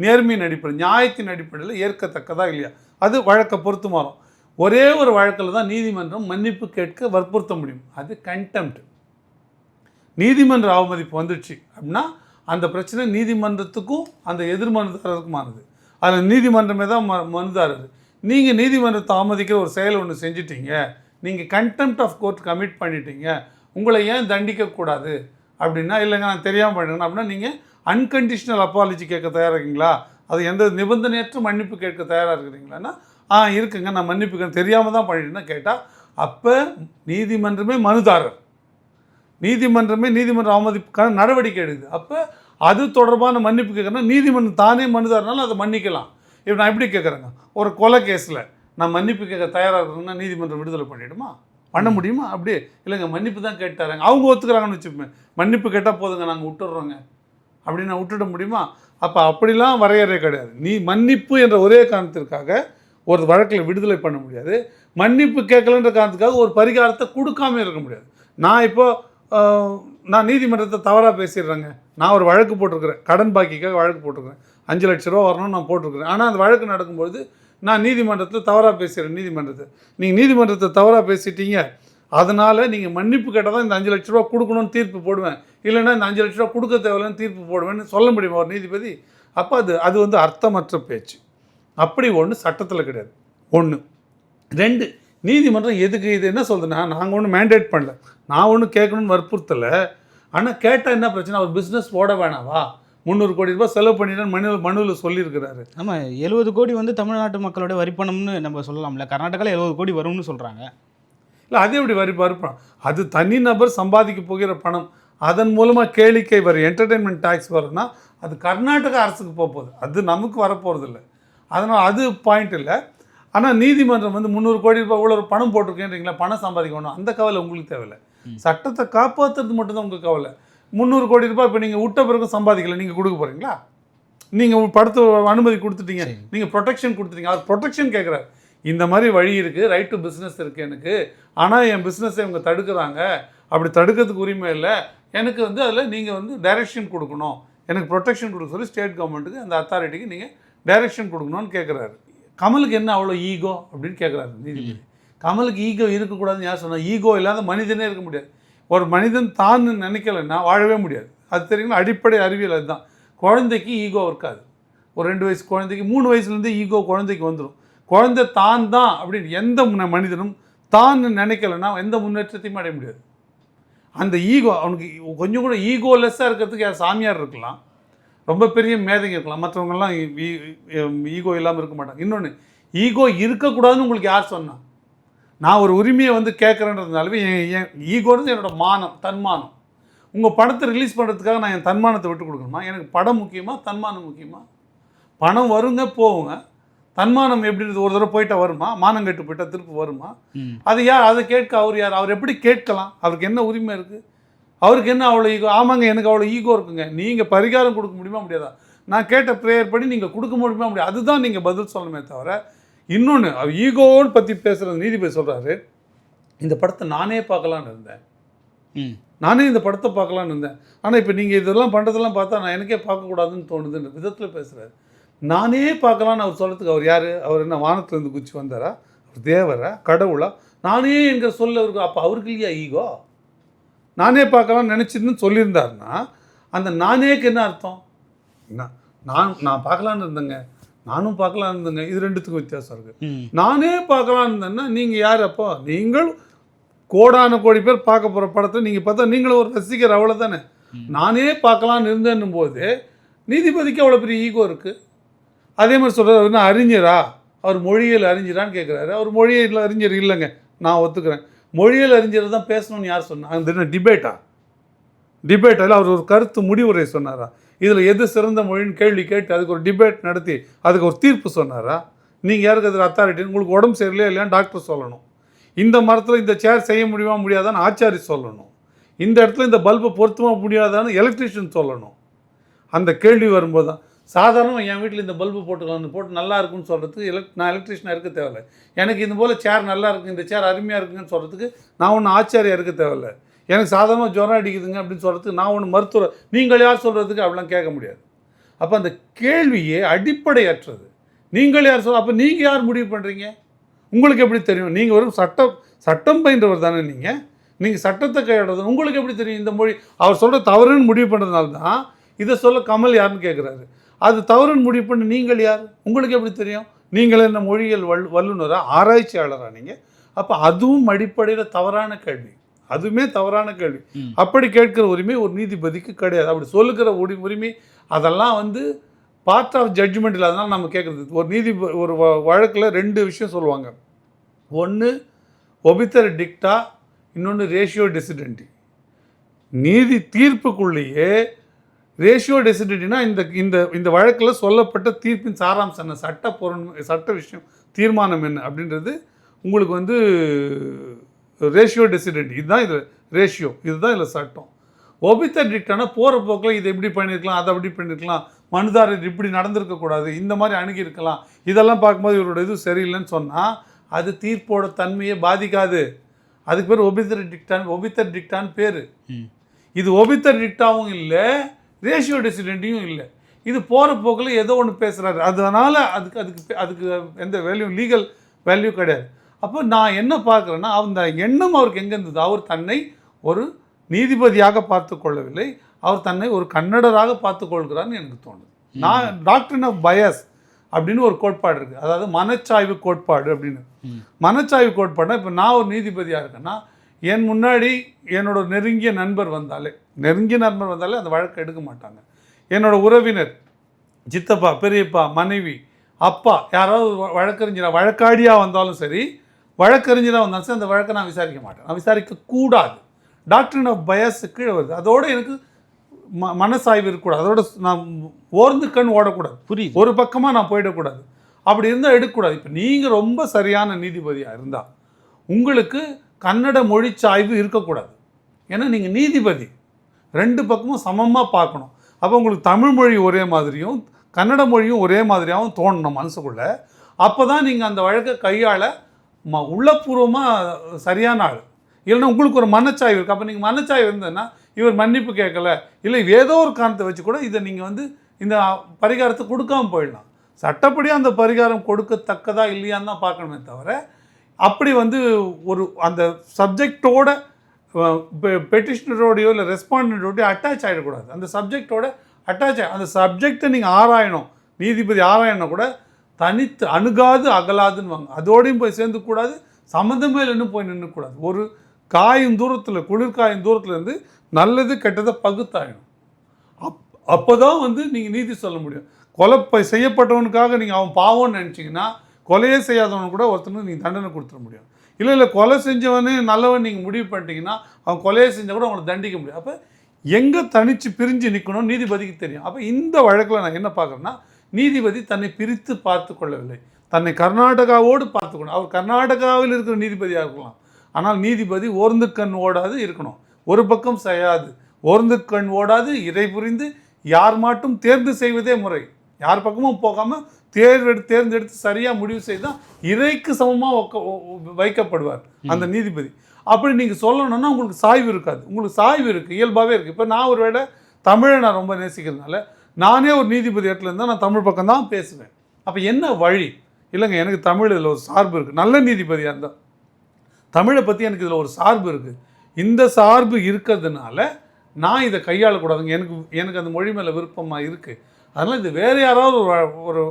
நேர்மையின் அடிப்படை நியாயத்தின் அடிப்படையில் ஏற்கத்தக்கதா இல்லையா? அது வழக்கை பொறுத்து மாறும். ஒரே ஒரு வழக்கில் தான் நீதிமன்றம் மன்னிப்பு கேட்க வற்புறுத்த முடியும். அது கண்டெம்ட் நீதிமன்ற அவமதிப்பு வந்துடுச்சு அப்படின்னா அந்த பிரச்சனை நீதிமன்றத்துக்கும் அந்த எதிர்மனுதாரருக்குமானது அதில் நீதிமன்றமே தான் ம மனுதாரர். நீங்கள் நீதிமன்றத்தை அவமதிக்கிற ஒரு செயல் ஒன்று செஞ்சிட்டீங்க. நீங்கள் கண்டெம்ட் ஆஃப் கோர்ட் கமிட் பண்ணிட்டீங்க. உங்களை ஏன் தண்டிக்கக்கூடாது? அப்படின்னா இல்லைங்க நான் தெரியாமல் பண்ணிட்டேன் அப்படின்னா நீங்கள் அன்கண்டிஷனல் அப்பாலஜி கேட்க தயாராக இருக்கீங்களா அது எந்த நிபந்தனையற்ற மன்னிப்பு கேட்க தயாராக இருக்கிறீங்களான்னா ஆ இருக்குங்க. நான் மன்னிப்பு கே- தான் பண்ணிட்டேன்னா கேட்டால் அப்போ நீதிமன்றமே மனுதாரர். நீதிமன்றமே நீதிமன்ற அவமதிப்புக்கான நடவடிக்கை எடுக்குது. அப்போ அது தொடர்பான மன்னிப்பு கேட்கறனா நீதிமன்றம் தானே மனுதாரனாலும் அதை மன்னிக்கலாம். இப்போ நான் எப்படி கேட்குறேங்க? ஒரு கொலை கேஸில் நான் மன்னிப்பு கேட்க தயாராக இருக்கிறேன்னா நீதிமன்றம் விடுதலை பண்ணிவிடுமா பண்ண முடியுமா? அப்படியே இல்லைங்க மன்னிப்பு தான் கேட்டாருங்க அவங்க ஒத்துக்கிறாங்கன்னு வச்சுப்போமே மன்னிப்பு கேட்டால் போதுங்க நாங்கள் விட்டுடுறோங்க அப்படின்னு நான் விட்டுட முடியுமா? அப்போ அப்படிலாம் வரையறை கிடையாது. நீ மன்னிப்பு என்ற ஒரே காரணத்திற்காக ஒரு வழக்கில் விடுதலை பண்ண முடியாது. மன்னிப்பு கேட்கலன்ற காரணத்துக்காக ஒரு பரிகாரத்தை கொடுக்காம இருக்க முடியாது. நான் இப்போ ஆஹ், நான் நீதிமன்றத்தை தவறாக பேசிடுறேங்க. நான் ஒரு வழக்கு போட்டிருக்கிறேன். கடன் பாக்கிக்காக வழக்கு போட்டிருக்கிறேன். அஞ்சு லட்ச ரூபா வரணும்னு நான் போட்டிருக்கிறேன். ஆனால் அந்த வழக்கு நடக்கும்பொழுது நான் நீதிமன்றத்தில் தவறாக பேசுகிறேன் நீதிமன்றத்தை. நீங்கள் நீதிமன்றத்தை தவறாக பேசிட்டீங்க. அதனால் நீங்கள் மன்னிப்பு கேட்டால் தான் இந்த அஞ்சு லட்ச ரூபா கொடுக்கணும்னு தீர்ப்பு போடுவேன். இல்லைன்னா இந்த அஞ்சு லட்ச ரூபா கொடுக்க தேவையில்லைன்னு தீர்ப்பு போடுவேன்னு சொல்ல முடியுமா ஒரு நீதிபதி? அப்போ அது அது வந்து அர்த்தமற்ற பேச்சு. அப்படி ஒன்று சட்டத்தில் கிடையாது. ஒன்று ரெண்டு நீதிமன்றம் எதுக்கு இது என்ன சொல்லுதுன்னா நாங்கள் ஒன்றும் மேண்டேட் பண்ணல. நான் ஒன்றும் கேட்கணும்னு வற்புறுத்தலை. ஆனால் கேட்டால் என்ன பிரச்சனை? அவர் பிஸ்னஸ் போட வேணாவா? முந்நூறு கோடி ரூபாய் செலவு பண்ணிட்டு மனுவில் மனுவில் சொல்லியிருக்கிறாரு. ஆமாம் எழுபது கோடி வந்து தமிழ்நாட்டு மக்களோட வரிப்பணம்னு நம்ம சொல்லலாம்ல. கர்நாடகாவில் எழுபது கோடி வரும்னு சொல்கிறாங்க இல்லை அது எப்படி வரி வறுப்பான் அது தனிநபர் சம்பாதிக்க போகிற பணம். அதன் மூலமாக கேளிக்கை வரும் என்டர்டெயின்மெண்ட் டேக்ஸ் வரும்னா அது கர்நாடக அரசுக்கு போக போகுது அது நமக்கு வரப்போகிறது இல்லை அதனால் அது பாயிண்ட் இல்லை. ஆனால் நீதிமன்றம் வந்து முந்நூறு கோடி ரூபாய் இவ்வளோ ஒரு பணம் போட்டிருக்கேன்றீங்களா? பணம் சம்பாதிக்கணும். அந்த கவலை உங்களுக்கு தேவையில்லை. சட்டத்தை காப்பாற்றுறது மட்டும்தான் உங்களுக்கு கவலை. முந்நூறு கோடி ரூபாய் இப்போ நீங்கள் விட்ட பிறகு சம்பாதிக்கல நீங்கள் கொடுக்க போகிறீங்களா நீங்கள் படத்தை அனுமதி கொடுத்துட்டீங்க. நீங்கள் ப்ரொடெக்ஷன் கொடுத்துட்டீங்க. அவர் ப்ரொடெக்ஷன் கேட்குறாரு இந்த மாதிரி வழி இருக்குது ரைட் டு பிஸ்னஸ் இருக்குது எனக்கு. ஆனால் என் பிஸ்னஸை இவங்க தடுக்கிறாங்க. அப்படி தடுக்கிறதுக்கு உரிமை இல்லை. எனக்கு வந்து அதில் நீங்கள் வந்து டைரக்ஷன் கொடுக்கணும். எனக்கு ப்ரொடெக்ஷன் கொடுக்க சொல்லி ஸ்டேட் கவர்மெண்ட்டுக்கு அந்த அத்தாரிட்டிக்கு நீங்கள் டைரக்ஷன் கொடுக்கணும்னு கேட்குறாரு கமலுக்கு என்ன அவ்வளோ ஈகோ அப்படின்னு கேட்குறாரு நீதிபதி. கமலுக்கு ஈகோ இருக்கக்கூடாதுன்னு யார் சொன்னா? ஈகோ இல்லாத மனிதனே இருக்க முடியாது. ஒரு மனிதன் தான் நினைக்கலைன்னா வாழவே முடியாது. அது தெரியுங்களா? அடிப்படை அறிவியல் அதுதான். குழந்தைக்கு ஈகோ இருக்காது. ஒரு ரெண்டு வயசு குழந்தைக்கு மூணு வயசுலேருந்து ஈகோ குழந்தைக்கு வந்துடும் குழந்தை தான் தான் அப்படின்னு எந்த ம- மனிதனும் தான் நினைக்கலைன்னா எந்த முன்னேற்றத்தையும் அடைய முடியாது. அந்த ஈகோ அவனுக்கு கொஞ்சம் கூட ஈகோலெஸ்ஸாக இருக்கிறதுக்கு யார் சாமியார் இருக்கலாம். ரொம்ப பெரிய மேதைங்க இருக்கலாம். மற்றவங்கெல்லாம் ஈகோ இல்லாமல் இருக்க மாட்டாங்க. இன்னொன்று ஈகோ இருக்கக்கூடாதுன்னு உங்களுக்கு யார் சொன்னால் நான் ஒரு உரிமையை வந்து கேட்குறேன்றதுனாலவே என் என் ஈகோன்றது என்னோட மானம் தன்மானம். உங்கள் படத்தை ரிலீஸ் பண்ணுறதுக்காக நான் என் தன்மானத்தை விட்டு கொடுக்கணுமா? எனக்கு படம் முக்கியமா தன்மானம் முக்கியமா? பணம் வருங்க போகுங்க. தன்மானம் எப்படி இருக்கு? ஒரு தடவை போயிட்டா வருமா? மானம் கெட்டு போயிட்டா திருப்பி வருமா. அது யார்? அதை கேட்க அவர் யார்? அவர் எப்படி கேட்கலாம்? அவருக்கு என்ன உரிமை இருக்குது அவருக்கு என்ன அவ்வளோ ஈகோ ஆமாங்க எனக்கு அவ்வளோ ஈகோ இருக்குங்க. நீங்கள் பரிகாரம் கொடுக்க முடியுமா? முடியாதா? நான் கேட்ட ப்ரேயர் படி நீங்கள் கொடுக்க முடியுமா? முடியாது. அதுதான் நீங்கள் பதில் சொல்லணுமே தவிர இன்னொன்று அவர் ஈகோன்னு பற்றி பேசுகிறது நீதிபதி சொல்கிறாரு இந்த படத்தை நானே பார்க்கலான்னு இருந்தேன். ம். நானே இந்த படத்தை பார்க்கலான்னு இருந்தேன். ஆனால் இப்போ நீங்கள் இதெல்லாம் பண்ணுறதெல்லாம் பார்த்தா நான் எனக்கே பார்க்கக்கூடாதுன்னு தோணுதுன்ற விதத்தில் பேசுகிறாரு நானே பார்க்கலான்னு அவர் சொல்கிறதுக்கு அவர் யார்? அவர் என்ன வானத்துலேருந்து குச்சி வந்தாரா? அவர் தேவரா? கடவுளா? நானே என்கிற சொல்ல அவருக்கு அப்போ அவருக்கு இல்லையா ஈகோ? நானே பார்க்கலாம்னு நினச்சிருந்து சொல்லியிருந்தாருன்னா அந்த நானேக்கு என்ன அர்த்தம்? என்ன? நான் நான் பார்க்கலான்னு இருந்தேங்க. நானும் பார்க்கலான்னு இருந்தேங்க. இது ரெண்டுத்துக்கும் வித்தியாசம் இருக்குது நானே பார்க்கலான்னு இருந்தேன்னா நீங்கள் யார் அப்போ? நீங்கள் கோடான கோடி பேர் பார்க்க போகிற படத்தை நீங்கள் பார்த்தா நீங்களும் ஒரு ரசிகர் அவ்வளோதானே ம். நானே பார்க்கலான்னு இருந்தேன்னும் போது நீதிபதிக்கு அவ்வளோ பெரிய ஈகோ இருக்குது அதே மாதிரி சொல்கிறார் என்ன அறிஞரா? அவர் மொழியியல் அறிஞரான்னு கேட்குறாரு அவர் மொழியியல் அறிஞர் இல்லைங்க. நான் ஒத்துக்கிறேன். மொழியியல் அறிஞர் தான் பேசணும்னு யார் சொன்னா அது என்ன டிபேட்டா? டிபேட்டில் அவர் ஒரு கருத்து முடிவுரை சொன்னாரா? இதில் எது சிறந்த மொழின்னு கேள்வி கேட்டு அதுக்கு ஒரு டிபேட் நடத்தி அதுக்கு ஒரு தீர்ப்பு சொன்னாரா? நீங்கள் யாருக்கு அதில் அத்தாரிட்டி உங்களுக்கு உடம்பு சரியில்லையா இல்லையான்னு டாக்டர் சொல்லணும். இந்த மரத்தில் இந்த சேர் செய்ய முடியுமா முடியாதான்னு ஆச்சாரி சொல்லணும். இந்த இடத்துல இந்த பல்பை பொருத்துமா முடியாதான்னு எலக்ட்ரிஷியன் சொல்லணும். அந்த கேள்வி வரும்போது தான். சாதாரணமாக என் வீட்டில் இந்த பல்பு போட்டுக்கலாம்னு போட்டு நல்லா இருக்குன்னு சொல்கிறதுக்கு எலக் நான் எலக்ட்ரிஷியனாக இருக்க தேவையில்ல. எனக்கு இது போல் சேர் நல்லா இருக்குது இந்த சேர் அருமையாக இருக்குன்னு சொல்கிறதுக்கு நான் ஒன்றும் ஆச்சாரியாக இருக்க தேவையில்ல. எனக்கு சாதாரணமாக ஜுரம் அடிக்குதுங்க அப்படின்னு சொல்கிறதுக்கு நான் ஒன்று மருத்துவர் நீங்கள் யார் சொல்கிறதுக்கு அப்படிலாம் கேட்க முடியாது. அப்போ அந்த கேள்வியே அடிப்படையற்றது. நீங்கள் யார் சொல் அப்போ நீங்கள் யார் முடிவு பண்ணுறீங்க உங்களுக்கு எப்படி தெரியும்? நீங்கள் வெறும் சட்டம் சட்டம் பயின்றவர் தானே நீங்கள் நீங்கள் சட்டத்தை கையாடுறது உங்களுக்கு எப்படி தெரியும்? இந்த மொழி அவர் சொல்கிற தவறுன்னு முடிவு பண்ணுறதுனால தான் இதை சொல்ல கமல் யாருன்னு கேட்குறாரு அது தவறுன்னு முடிவு பண்ணி நீங்கள் யார்? உங்களுக்கு எப்படி தெரியும்? நீங்கள் என்ன மொழியியல் வல் வல்லுநராக ஆராய்ச்சியாளராக நீங்கள் அப்போ அதுவும் அடிப்படையில் தவறான கேள்வி. அதுவுமே தவறான கேள்வி. அப்படி கேட்கிற உரிமை ஒரு நீதிபதிக்கு கிடையாது. அப்படி சொல்லுகிற உரி உரிமை அதெல்லாம் வந்து பார்ட் ஆஃப் ஜட்ஜ்மெண்ட்டில் அதனால் நம்ம கேட்குறது. ஒரு நீதி ஒரு வழக்கில் ரெண்டு விஷயம் சொல்லுவாங்க. ஒன்று ஒபித்தர் டிக்டா இன்னொன்று ரேஷியோ டெசிடென்டி நீதி தீர்ப்புக்குள்ளேயே ரேஷியோ டெசிடென்டினா இந்த இந்த இந்த வழக்கில் சொல்லப்பட்ட தீர்ப்பின் சாராம்சம் என்ன? சட்ட பொருள் சட்ட விஷயம் தீர்மானம் என்ன? அப்படின்றது உங்களுக்கு வந்து ரேஷியோ டெசிடென்ட் இதுதான் இது ரேஷியோ இதுதான் இதில் சட்டம். ஒபித்தர் டிக்டானா போகிற போக்கில் இதை எப்படி பண்ணியிருக்கலாம் அதை அப்படி பண்ணியிருக்கலாம் மனுதாரர் இப்படி நடந்திருக்கக்கூடாது இந்த மாதிரி அணுகியிருக்கலாம் இதெல்லாம் பார்க்கும்போது இவரோட இது சரியில்லைன்னு சொன்னால் அது தீர்ப்போட தன்மையை பாதிக்காது. அதுக்கு பேர் ஒபித்தர் டிக்டான் ஒபித்தர் டிக்டான் பேர். இது ஒபித்தர் டிக்டாவும் இல்லை ரேஷியோ டெசிடென்ட்டையும் இல்லை. இது போகிற போக்கில் ஏதோ ஒன்று பேசுகிறாரு அதனால் அதுக்கு அதுக்கு அதுக்கு எந்த வேல்யூ லீகல் வேல்யூ கிடையாது. அப்போ நான் என்ன பார்க்குறேன்னா அந்த எண்ணம் அவருக்கு எங்கே இருந்தது? அவர் தன்னை ஒரு நீதிபதியாக பார்த்து கொள்ளவில்லை. அவர் தன்னை ஒரு கன்னடராக பார்த்து கொள்கிறார்னு எனக்கு தோணுது. நான் டாக்டர் ஆஃப் பயஸ் அப்படின்னு ஒரு கோட்பாடு இருக்குது அதாவது மனச்சாய்வு கோட்பாடு அப்படின்னு. மனச்சாய்வு கோட்பாடுனா இப்போ நான் ஒரு நீதிபதியாக இருக்கேன்னா என் முன்னாடி என்னோட நெருங்கிய நண்பர் வந்தாலே நெருங்கிய நண்பர் வந்தாலே அந்த வழக்கை எடுக்க மாட்டாங்க. என்னோட உறவினர் சித்தப்பா பெரியப்பா மனைவி அப்பா யாராவது வழக்கறிஞரா வழக்காடியாக வந்தாலும் சரி வழக்கறிஞராக வந்தாலும் சரி அந்த வழக்கை நான் விசாரிக்க மாட்டேன். நான் விசாரிக்க கூடாது டாக்டர் ஆஃப் பயஸ் கீழே வருது. அதோட எனக்கு ம மனசாய்வு இருக்கக்கூடாது. அதோட நான் ஓர்ந்து கண் ஓடக்கூடாது. புரியுது. ஒரு பக்கமாக நான் போயிடக்கூடாது. அப்படி இருந்தால் எடுக்கக்கூடாது. இப்போ நீங்கள் ரொம்ப சரியான நீதிபதியாக இருந்தால் உங்களுக்கு கன்னட மொழி சாய்வு இருக்கக்கூடாது. ஏன்னா நீங்கள் நீதிபதி. ரெண்டு பக்கமும் சமமாக பார்க்கணும். அப்போ உங்களுக்கு தமிழ் மொழி ஒரே மாதிரியும் கன்னட மொழியும் ஒரே மாதிரியாகவும் தோணணும் மனசுக்குள்ளே. அப்போ தான் நீங்கள் அந்த வழக்கை கையாள ம உள்ளபூர்வமாக சரியான ஆள். இல்லைன்னா உங்களுக்கு ஒரு மனச்சாய்வு இருக்குது அப்போ நீங்கள் மனச்சாய்வு இருந்ததுன்னா இவர் மன்னிப்பு கேட்கல. இல்லை ஏதோ ஒரு காரணத்தை வச்சு கூட இதை நீங்கள் வந்து இந்த பரிகாரத்தை கொடுக்காமல் போயிடலாம். சட்டப்படி அந்த பரிகாரம் கொடுக்கத்தக்கதா இல்லையான்னு தான் பார்க்கணுமே தவிர அப்படி வந்து ஒரு அந்த சப்ஜெக்டோட பெட்டிஷனரோடையோ இல்லை ரெஸ்பாண்டோடையோ அட்டாச் ஆகிடக்கூடாது அந்த சப்ஜெக்டோட அட்டாச் அந்த சப்ஜெக்டை நீங்கள் ஆராயணும். நீதிபதி ஆராயணும் கூட தனித்து அணுகாது அகலாதுன்னு வாங்க. அதோடையும் போய் சேர்ந்துக்கூடாது. சம்மந்தமே இல்லைன்னு போய் நின்றுக்கூடாது ஒரு காயும் தூரத்தில் குளிர்காயும் தூரத்துலேருந்து நல்லது கெட்டதை பகுத்தாயிடும். அப் அப்போ தான் வந்து நீங்கள் நீதி சொல்ல முடியும். கொலை செய்யப்பட்டவனுக்காக நீங்கள் அவன் பாவம்னு நினச்சிங்கன்னா கொலையே செய்யாதவனுக்கு கூட ஒருத்தனுக்கு நீங்கள் தண்டனை கொடுத்துட முடியும். இல்லை இல்லை கொலை செஞ்சவனே நல்லவன் நீங்கள் முடிவு பண்ணிட்டீங்கன்னா அவன் கொலையை செஞ்சால் கூட அவங்களை தண்டிக்க முடியும். அப்போ எங்கே தனித்து பிரிஞ்சு நிற்கணும் நீதிபதிக்கு தெரியும். அப்போ இந்த வழக்கில் நான் என்ன பார்க்குறேன்னா நீதிபதி தன்னை பிரித்து பார்த்து கொள்ளவில்லை. தன்னை கர்நாடகாவோடு பார்த்துக்கணும் அவர் கர்நாடகாவில் இருக்கிற நீதிபதியாக இருக்கலாம். ஆனால் நீதிபதி ஓர்ந்து கண் ஓடாது இருக்கணும். ஒரு பக்கம் செய்யாது. ஓர்ந்து கண் ஓடாது இறை புரிந்து யார் மாட்டும் தேர்ந்து செய்வதே முறை. யார் பக்கமும் போகாமல் தேர்வெடு தேர்ந்தெடுத்து சரியாக முடிவு செய்தால் இறைக்கு சமமாக வைக்கப்படுவார் அந்த நீதிபதி. அப்படி நீங்கள் சொல்லணும்னா உங்களுக்கு சாய்வு இருக்காது. உங்களுக்கு சாய்வு இருக்குது இயல்பாகவே இருக்குது இப்போ நான் ஒரு வேளை தமிழை நான் ரொம்ப நேசிக்கிறதுனால நானே ஒரு நீதிபதி இடத்துல இருந்தால் நான் தமிழ் பக்கம் தான் பேசுவேன். அப்போ என்ன வழி? இல்லைங்க எனக்கு தமிழ் இதில் ஒரு சார்பு இருக்குது நல்ல நீதிபதியாக இருந்தால் தமிழை பற்றி எனக்கு இதில் ஒரு சார்பு இருக்குது இந்த சார்பு இருக்கிறதுனால நான் இதை கையாளக்கூடாதுங்க. எனக்கு எனக்கு அந்த மொழி மேலே விருப்பமாக இருக்குது அதனால் இது வேறு யாராவது ஒரு ஒரு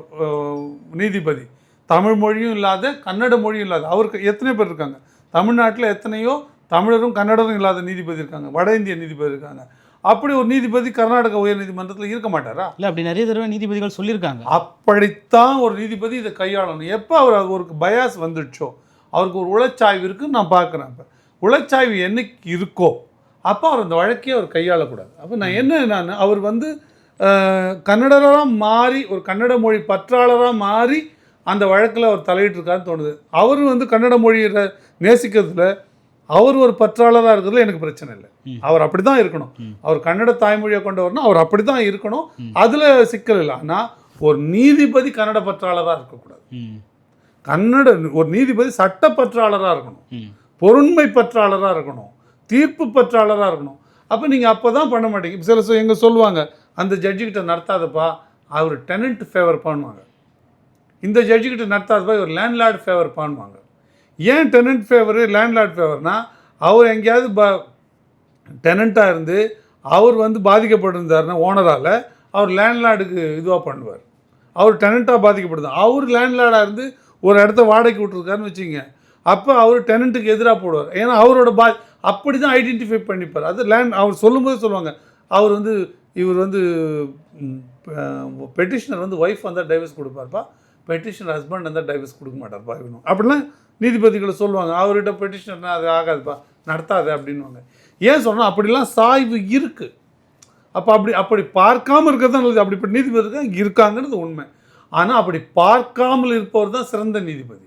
நீதிபதி. தமிழ் மொழியும் இல்லாத கன்னட மொழியும் இல்லாத அவருக்கு எத்தனை பேர் இருக்காங்க? தமிழ்நாட்டில் எத்தனையோ தமிழரும் கன்னடரும் இல்லாத நீதிபதி இருக்காங்க. வட இந்திய நீதிபதி இருக்காங்க. அப்படி ஒரு நீதிபதி கர்நாடக உயர் நீதிமன்றத்தில் இருக்க மாட்டாரா? இல்லை அப்படி நிறைய தடவை நீதிபதிகள் சொல்லியிருக்காங்க. அப்படித்தான் ஒரு நீதிபதி இதை கையாளணும். எப்போ அவர் அவருக்கு பயாஸ் வந்துடுச்சோ அவருக்கு ஒரு உளச்சாய்வு இருக்குன்னு நான் பார்க்குறேன் இப்போ உளச்சாய்வு என்னைக்கு இருக்கோ அப்போ அவர் அந்த வழக்கையே அவர் கையாளக்கூடாது. அப்போ நான் என்ன நான் அவர் வந்து கன்னடராக மாறி ஒரு கன்னட மொழி பற்றாளராக மாறி அந்த வழக்கில் அவர் தலையிட்டிருக்காருன்னு தோணுது. அவர் வந்து கன்னட மொழியை நேசிக்கிறதுல அவர் ஒரு பற்றாளராக இருக்கிறதுல எனக்கு பிரச்சனை இல்லை. அவர் அப்படி தான் இருக்கணும். அவர் கன்னட தாய்மொழியை கொண்டவர்னா அவர் அப்படி தான் இருக்கணும். அதில் சிக்கல் இல்லை. ஆனால் ஒரு நீதிபதி கன்னட பற்றாளராக இருக்கக்கூடாது. கன்னட ஒரு நீதிபதி சட்டப்பற்றாளராக இருக்கணும். ம். பொருண்மை பற்றாளராக இருக்கணும். தீர்ப்பு பற்றாளராக இருக்கணும். அப்போ நீங்கள் அப்போ தான் பண்ண மாட்டீங்க. சில சொ- எங்க சொல்லுவாங்க அந்த ஜட்ஜுக்கிட்ட நடத்தாதப்பா அவர் டெனண்ட் ஃபேவர் பண்ணுவாங்க. இந்த ஜட்ஜுக்கிட்ட நடத்தாதப்பா இவர் லேண்ட்லார்ட் ஃபேவர் பண்ணுவாங்க. ஏன் டெனண்ட் ஃபேவரு லேண்ட்லார்ட் ஃபேவர்னா அவர் எங்கேயாவது ப டெனண்ட்டாக இருந்து அவர் வந்து பாதிக்கப்பட்டிருந்தாருன்னா ஓனரால் அவர் லேண்ட்லார்டுக்கு இதுவாக பண்ணுவார். அவர் டெனண்ட்டாக பாதிக்கப்படுது. அவர் லேண்ட்லார்டாக இருந்து ஒரு இடத்த வாடகைக்கு விட்டுருக்காருன்னு வச்சுங்க அப்போ அவர் டெனண்ட்டுக்கு எதிராக போடுவார். ஏன்னா அவரோட பா அப்படி தான் ஐடென்டிஃபை பண்ணிப்பார். அது லேண்ட் அவர் சொல்லும்போது சொல்லுவாங்க. அவர் வந்து இவர் வந்து பெட்டிஷனர் வந்து ஒய்ஃப் வந்தால் டைவர்ஸ் கொடுப்பார்ப்பா. பெட்டிஷன் ஹஸ்பண்ட் வந்தால் டைவர்ஸ் கொடுக்க மாட்டார்ப்பா இவனும் அப்படிலாம் நீதிபதிகளை சொல்லுவாங்க அவர்கிட்ட பெட்டிஷன்னா அது ஆகாதுப்பா நடத்தாது அப்படின்வாங்க ஏன் சொன்னால் அப்படிலாம் சாய்வு இருக்குது அப்போ அப்படி அப்படி பார்க்காமல் இருக்கிறது தான் அப்படிப்பட்ட நீதிபதி தான் இருக்காங்கிறது உண்மை. ஆனால் அப்படி பார்க்காமல் இருப்பவர் தான் சிறந்த நீதிபதி.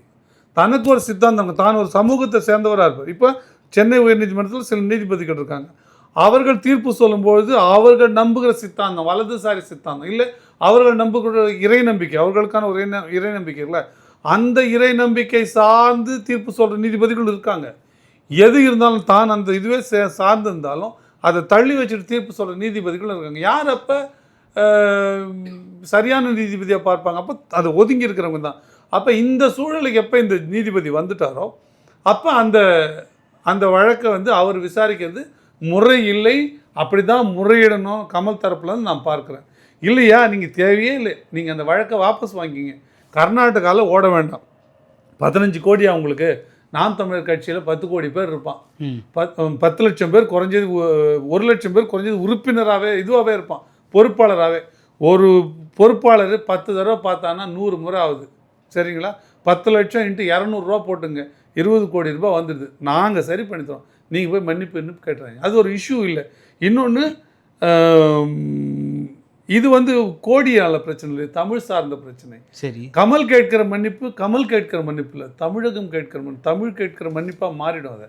தனக்கு ஒரு சித்தாந்தம் தான் ஒரு சமூகத்தை சேர்ந்தவராக இருப்பார். இப்போ சென்னை உயர்நீதிமன்றத்தில் சில நீதிபதிகள் இருக்காங்க. அவர்கள் தீர்ப்பு சொல்லும்பொழுது அவர்கள் நம்புகிற சித்தாந்தம் வலதுசாரி சித்தாந்தம். இல்லை அவர்கள் நம்புகிற இறை நம்பிக்கை அவர்களுக்கான ஒரு இறை- இறை நம்பிக்கை இல்லை அந்த இறை நம்பிக்கை சார்ந்து தீர்ப்பு சொல்கிற நீதிபதிகள் இருக்காங்க. எது இருந்தாலும் தான் அந்த இதுவே சே- சார்ந்து இருந்தாலும் அதை தள்ளி வச்சுட்டு தீர்ப்பு சொல்கிற நீதிபதிகள் இருக்காங்க. யார் அப்போ சரியான நீதிபதியாக பார்ப்பாங்க? அப்போ அதை ஒதுங்கி இருக்கிறவங்க தான். அப்போ இந்த சூழலுக்கு எப்போ இந்த நீதிபதி வந்துட்டாரோ அப்போ அந்த அந்த வழக்கை வந்து அவர் விசாரிக்கிறது முறை இல்லை அப்படி தான் முறையிடணும் கமல் தரப்புலன்னு நான் பார்க்குறேன். இல்லையா? நீங்கள் தேவையே இல்லை. நீங்கள் அந்த வழக்கை வாபஸ் வாங்கிங்க. கர்நாடகாவில் ஓட வேண்டாம். பதினஞ்சு கோடி அவங்களுக்கு. நாம் தமிழர் கட்சியில் பத்து கோடி பேர் இருப்பான். பத் பத்து லட்சம் பேர் குறைஞ்சது ஒரு லட்சம் பேர் குறைஞ்சது உறுப்பினராகவே இதுவாகவே இருப்பான். பொறுப்பாளராகவே. ஒரு பொறுப்பாளர் பத்து தடவை பார்த்தான்னா நூறு முறை ஆகுது. சரிங்களா? பத்து லட்சம் இன்ட்டு இரநூறுவா போட்டுங்க. இருபது கோடி ரூபாய் வந்துடுது. நாங்கள் சரி பண்ணி தரோம் நீங்கள் போய் மன்னிப்பு மன்னிப்பு கேட்டுறாங்க அது ஒரு இஷ்யூ இல்லை. இன்னொன்று இது வந்து கோடியால பிரச்சனை இல்லை தமிழ் சார்ந்த பிரச்சனை. சரி. கமல் கேட்கிற மன்னிப்பு கமல் கேட்கிற மன்னிப்பு இல்லை தமிழகம் கேட்கிற மன்னிப்பு தமிழ் கேட்கிற மன்னிப்பாக மாறிடும் அதை.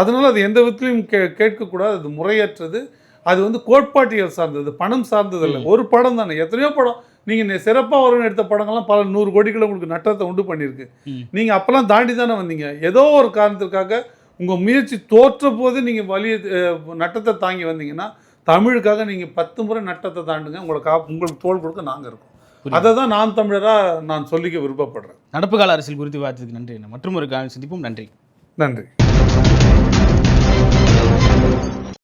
அதனால அது எந்த விதத்திலையும் கே கேட்கக்கூடாது அது முறையற்றது. அது வந்து கோட்பாட்டியல் சார்ந்தது பணம் சார்ந்தது இல்லை. ஒரு படம் தானே எத்தனையோ படம். நீங்கள் சிறப்பாக வரும்னு எடுத்த படங்கள்லாம் பல நூறு கோடிகளை உங்களுக்கு நட்டத்தை உண்டு பண்ணியிருக்கு. நீங்கள் அப்போல்லாம் தாண்டி தானே வந்தீங்க. ஏதோ ஒரு காரணத்திற்காக உங்கள் முயற்சி தோற்ற போது நீங்கள் வலிய நட்டத்தை தாங்கி வந்தீங்கன்னா தமிழுக்காக நீங்கள் பத்து முறை நட்டத்தை தாண்டுங்க. உங்களை கா உங்களுக்கு தோல் கொடுக்க நாங்கள் இருக்கோம். அதை தான் நான் தமிழராக நான் சொல்லிக்க விருப்பப்படுறேன். நடப்பு கால அரசியல் குறித்து பார்த்ததுக்கு நன்றி மற்றும் ஒரு காலம் சந்திப்போம். நன்றி. நன்றி.